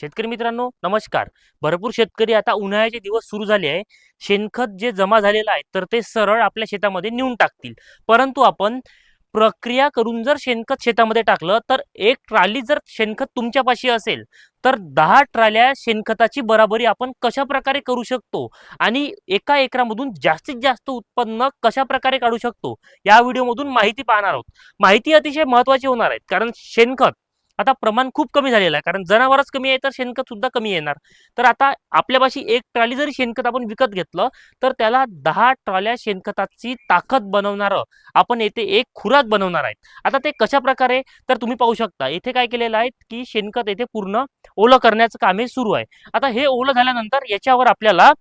शेतकरी मित्रांनो नमस्कार. भरपूर शेतकरी आता उन्हाळ्याचे दिवस सुरू झाले आहे. शेणखत जे जमा झालेलं आहे तर ते सरळ आपल्या शेतामध्ये नेऊन टाकतील. परंतु आपण प्रक्रिया करून जर शेणखत शेतामध्ये टाकलं तर एक ट्राली जर शेणखत तुमच्यापाशी असेल तर दहा ट्राल्या शेणखताची बराबरी आपण कशा प्रकारे करू शकतो? आणि एका एकरामधून जास्तीत जास्त उत्पन्न कशा प्रकारे काढू शकतो? या व्हिडिओमधून माहिती पाहणार आहोत. माहिती अतिशय महत्वाची होणार आहे कारण शेणखत आता प्रमाण खूप कमी झालेलं आहे. कारण जनावरच कमी आहे तर शेणखत सुद्धा कमी येणार. तर आता आपल्यापाशी एक ट्रॉली जरी शेणखत आपण विकत घेतलं तर त्याला दहा ट्रॉल्या शेणखताची ताकद बनवणारं आपण येथे एक खुराक बनवणार आहे. आता ते कशा प्रकारे तर तुम्ही पाहू शकता. येथे काय केलेलं आहे की शेणखत येथे पूर्ण ओलं करण्याचं काम हे सुरू आहे. आता हे ओलं झाल्यानंतर याच्यावर आपल्याला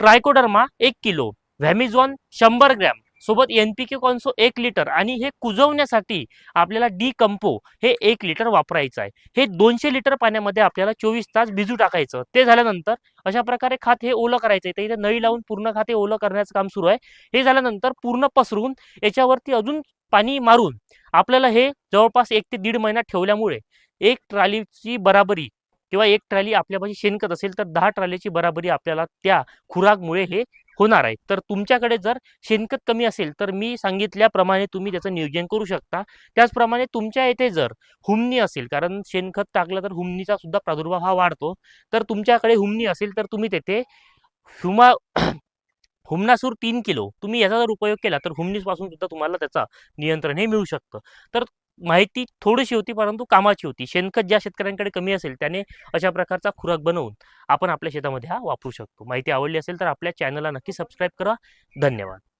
ट्रायकोडर्मा एक किलो व्हॅमिझॉन शंभर ग्रॅम सोबत एन पी के कॉन्सो एक लिटर आणि हे कुजवण्यासाठी आपल्याला डी कंपो हे एक लिटर वापरायचं आहे. हे दोनशे लिटर पाण्यामध्ये आपल्याला चोवीस तास भिजू टाकायचं. ते झाल्यानंतर अशा प्रकारे खात हे ओलं करायचं आहे. तर इथे नळी लावून पूर्ण खात हे ओलं करण्याचं काम सुरू आहे. हे झाल्यानंतर पूर्ण पसरून याच्यावरती अजून पाणी मारून आपल्याला हे जवळपास एक ते दीड महिना ठेवल्यामुळे एक ट्रालीची बराबरी किंवा एक ट्रॉली आपल्यापाशी शेणखत असेल तर दहा ट्रॉलीची बराबरी आपल्याला त्या खुराकमुळे हे होणार आहे. तर तुमच्याकडे जर शेणखत कमी असेल तर मी सांगितल्याप्रमाणे तुम्ही त्याचं नियोजन करू शकता. त्याचप्रमाणे तुमच्या येथे जर हुमणी असेल कारण शेणखत टाकलं तर हुमणीचा सुद्धा प्रादुर्भाव हा वाढतो. तर तुमच्याकडे हुमणी असेल तर तुम्ही तेथे हुमा हुमनासूर तीन किलो तुम्ही याचा जर उपयोग केला तर हुमणीपासून सुद्धा तुम्हाला त्याचा नियंत्रण हे मिळू शकतं. तर माहिती थोडीशी होती परंतु कामाची होती. शेणखत ज्या शेतकऱ्यांकडे कमी असेल त्याने अशा प्रकारचा खुराक बनवून आपण आपल्या शेतामध्ये हा वापरू शकतो. माहिती आवडली असेल तर आपल्या चॅनलला नक्की सबस्क्राईब करा. धन्यवाद.